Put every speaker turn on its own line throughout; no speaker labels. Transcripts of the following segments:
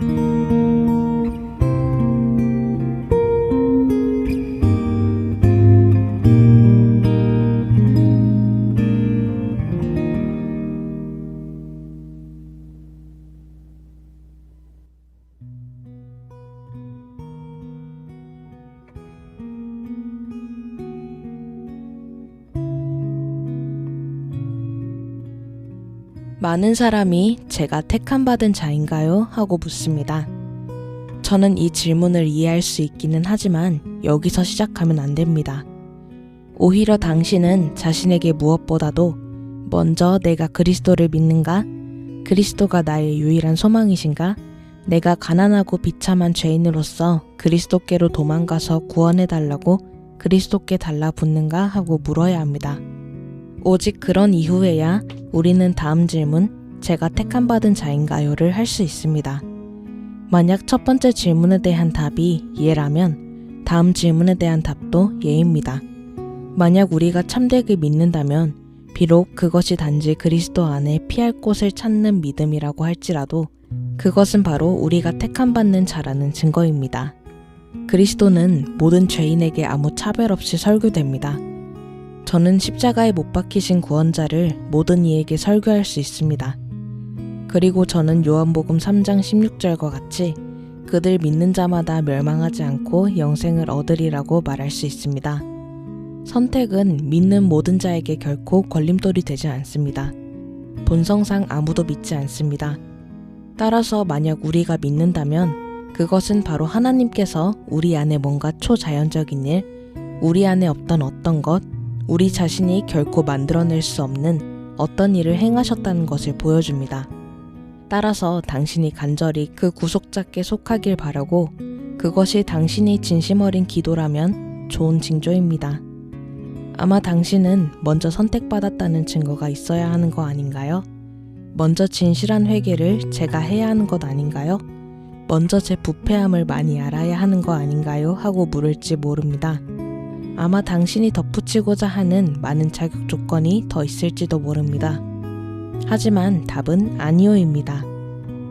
Thank you. 많은 사람이 제가 택함받은 자인가요? 하고 묻습니다. 저는 이 질문을 이해할 수 있기는 하지만 여기서 시작하면 안 됩니다. 오히려 당신은 자신에게 무엇보다도 먼저 내가 그리스도를 믿는가? 그리스도가 나의 유일한 소망이신가? 내가 가난하고 비참한 죄인으로서 그리스도께로 도망가서 구원해 달라고 그리스도께 달라붙는가 하고 물어야 합니다. 오직 그런 이후에야 우리는 다음 질문, 제가 택함받은 자인가요를 할 수 있습니다. 만약 첫 번째 질문에 대한 답이 예라면 다음 질문에 대한 답도 예입니다. 만약 우리가 참되게 믿는다면 비록 그것이 단지 그리스도 안에 피할 곳을 찾는 믿음이라고 할지라도 그것은 바로 우리가 택함받는 자라는 증거입니다. 그리스도는 모든 죄인에게 아무 차별 없이 설교됩니다. 저는 십자가에 못 박히신 구원자를 모든 이에게 설교할 수 있습니다. 그리고 저는 요한복음 3장 16절과 같이 그들 믿는 자마다 멸망하지 않고 영생을 얻으리라고 말할 수 있습니다. 선택은 믿는 모든 자에게 결코 걸림돌이 되지 않습니다. 본성상 아무도 믿지 않습니다. 따라서 만약 우리가 믿는다면 그것은 바로 하나님께서 우리 안에 뭔가 초자연적인 일, 우리 안에 없던 어떤 것, 우리 자신이 결코 만들어낼 수 없는 어떤 일을 행하셨다는 것을 보여줍니다. 따라서 당신이 간절히 그 구속자께 속하길 바라고 그것이 당신이 진심 어린 기도라면 좋은 징조입니다. 아마 당신은 먼저 선택받았다는 증거가 있어야 하는 거 아닌가요? 먼저 진실한 회개를 제가 해야 하는 것 아닌가요? 먼저 제 부패함을 많이 알아야 하는 거 아닌가요? 하고 물을지 모릅니다. 아마 당신이 덧붙이고자 하는 많은 자격 조건이 더 있을지도 모릅니다. 하지만 답은 아니오입니다.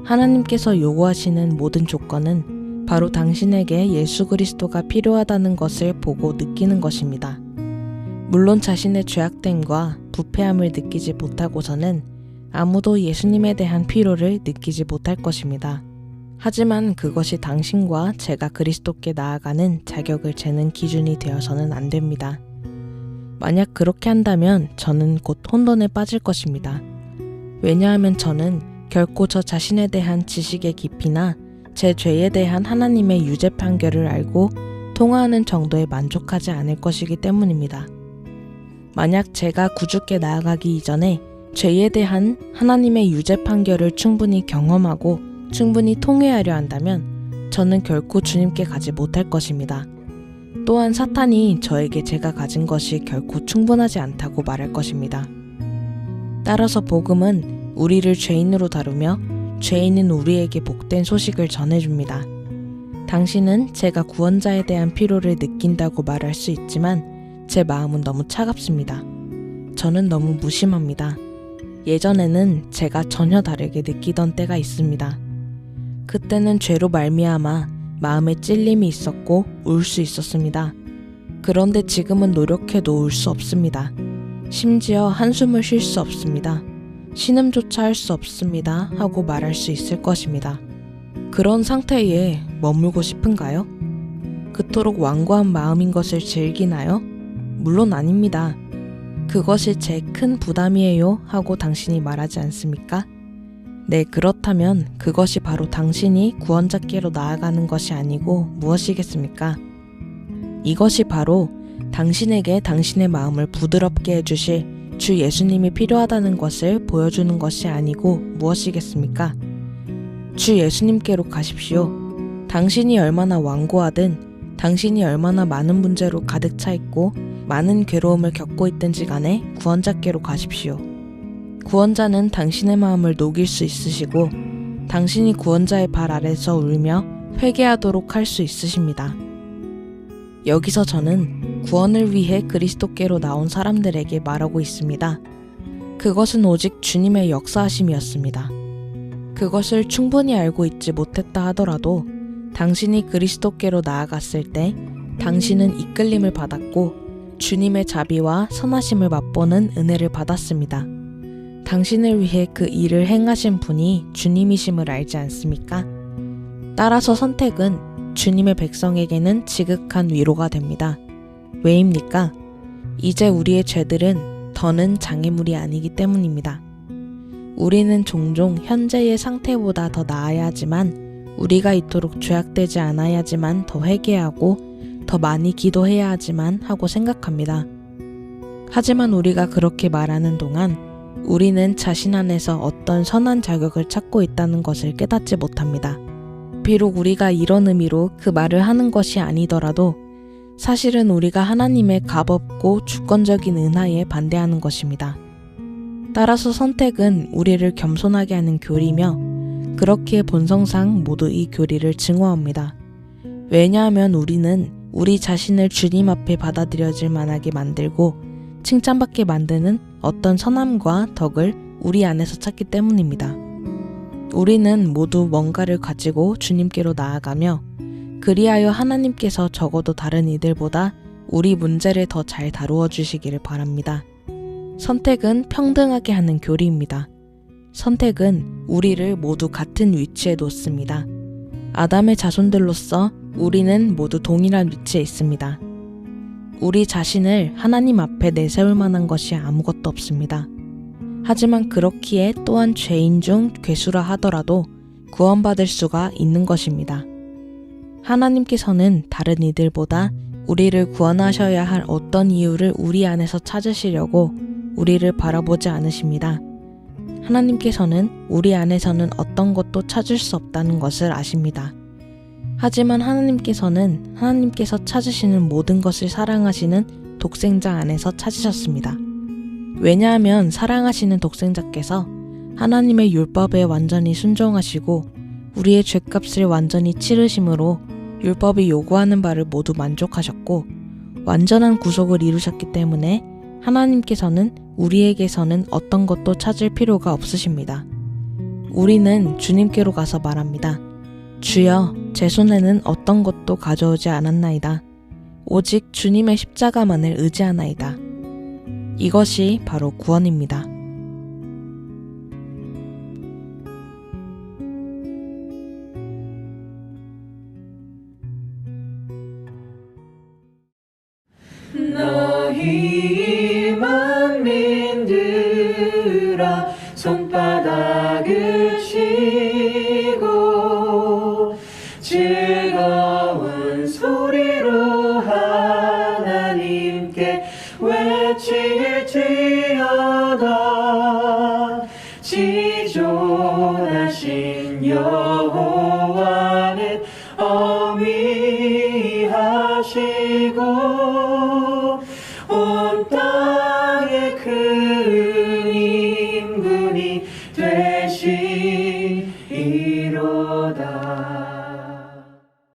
하나님께서 요구하시는 모든 조건은 바로 당신에게 예수 그리스도가 필요하다는 것을 보고 느끼는 것입니다. 물론 자신의 죄악됨과 부패함을 느끼지 못하고서는 아무도 예수님에 대한 필요를 느끼지 못할 것입니다. 하지만 그것이 당신과 제가 그리스도께 나아가는 자격을 재는 기준이 되어서는 안 됩니다. 만약 그렇게 한다면 저는 곧 혼돈에 빠질 것입니다. 왜냐하면 저는 결코 저 자신에 대한 지식의 깊이나 제 죄에 대한 하나님의 유죄 판결을 알고 통화하는 정도에 만족하지 않을 것이기 때문입니다. 만약 제가 구주께 나아가기 이전에 죄에 대한 하나님의 유죄 판결을 충분히 경험하고 충분히 통회하려 한다면 저는 결코 주님께 가지 못할 것입니다. 또한 사탄이 저에게 제가 가진 것이 결코 충분하지 않다고 말할 것입니다. 따라서 복음은 우리를 죄인으로 다루며 죄인은 우리에게 복된 소식을 전해줍니다. 당신은 제가 구원자에 대한 필요를 느낀다고 말할 수 있지만 제 마음은 너무 차갑습니다. 저는 너무 무심합니다. 예전에는 제가 전혀 다르게 느끼던 때가 있습니다. 그때는 죄로 말미암아 마음에 찔림이 있었고 울 수 있었습니다. 그런데 지금은 노력해도 울 수 없습니다. 심지어 한숨을 쉴 수 없습니다. 신음조차 할 수 없습니다. 하고 말할 수 있을 것입니다. 그런 상태에 머물고 싶은가요? 그토록 완고한 마음인 것을 즐기나요? 물론 아닙니다. 그것이 제 큰 부담이에요. 하고 당신이 말하지 않습니까? 네, 그렇다면 그것이 바로 당신이 구원자께로 나아가는 것이 아니고 무엇이겠습니까? 이것이 바로 당신에게 당신의 마음을 부드럽게 해주실 주 예수님이 필요하다는 것을 보여주는 것이 아니고 무엇이겠습니까? 주 예수님께로 가십시오. 당신이 얼마나 완고하든 당신이 얼마나 많은 문제로 가득 차 있고 많은 괴로움을 겪고 있든지 간에 구원자께로 가십시오. 구원자는 당신의 마음을 녹일 수 있으시고 당신이 구원자의 발 아래서 울며 회개하도록 할 수 있으십니다. 여기서 저는 구원을 위해 그리스도께로 나온 사람들에게 말하고 있습니다. 그것은 오직 주님의 역사하심이었습니다. 그것을 충분히 알고 있지 못했다 하더라도 당신이 그리스도께로 나아갔을 때 당신은 이끌림을 받았고 주님의 자비와 선하심을 맛보는 은혜를 받았습니다. 당신을 위해 그 일을 행하신 분이 주님이심을 알지 않습니까? 따라서 선택은 주님의 백성에게는 지극한 위로가 됩니다. 왜입니까? 이제 우리의 죄들은 더는 장애물이 아니기 때문입니다. 우리는 종종 현재의 상태보다 더 나아야 하지만 우리가 이토록 죄악되지 않아야지만 더 회개하고 더 많이 기도해야 하지만 하고 생각합니다. 하지만 우리가 그렇게 말하는 동안 우리는 자신 안에서 어떤 선한 자격을 찾고 있다는 것을 깨닫지 못합니다. 비록 우리가 이런 의미로 그 말을 하는 것이 아니더라도 사실은 우리가 하나님의 값없고 주권적인 은하에 반대하는 것입니다. 따라서 선택은 우리를 겸손하게 하는 교리며 그렇기에 본성상 모두 이 교리를 증오합니다. 왜냐하면 우리는 우리 자신을 주님 앞에 받아들여질 만하게 만들고 칭찬받게 만드는 어떤 선함과 덕을 우리 안에서 찾기 때문입니다. 우리는 모두 뭔가를 가지고 주님께로 나아가며 그리하여 하나님께서 적어도 다른 이들보다 우리 문제를 더 잘 다루어 주시기를 바랍니다. 선택은 평등하게 하는 교리입니다. 선택은 우리를 모두 같은 위치에 놓습니다. 아담의 자손들로서 우리는 모두 동일한 위치에 있습니다. 우리 자신을 하나님 앞에 내세울 만한 것이 아무것도 없습니다. 하지만 그렇기에 또한 죄인 중 괴수라 하더라도 구원받을 수가 있는 것입니다. 하나님께서는 다른 이들보다 우리를 구원하셔야 할 어떤 이유를 우리 안에서 찾으시려고 우리를 바라보지 않으십니다. 하나님께서는 우리 안에서는 어떤 것도 찾을 수 없다는 것을 아십니다. 하지만 하나님께서는 하나님께서 찾으시는 모든 것을 사랑하시는 독생자 안에서 찾으셨습니다. 왜냐하면 사랑하시는 독생자께서 하나님의 율법에 완전히 순종하시고 우리의 죄값을 완전히 치르심으로 율법이 요구하는 바를 모두 만족하셨고 완전한 구속을 이루셨기 때문에 하나님께서는 우리에게서는 어떤 것도 찾을 필요가 없으십니다. 우리는 주님께로 가서 말합니다. 주여, 제 손에는 어떤 것도 가져오지 않았나이다. 오직 주님의 십자가만을 의지하나이다. 이것이 바로 구원입니다.
너희 만민들아 손바닥을 어미하시고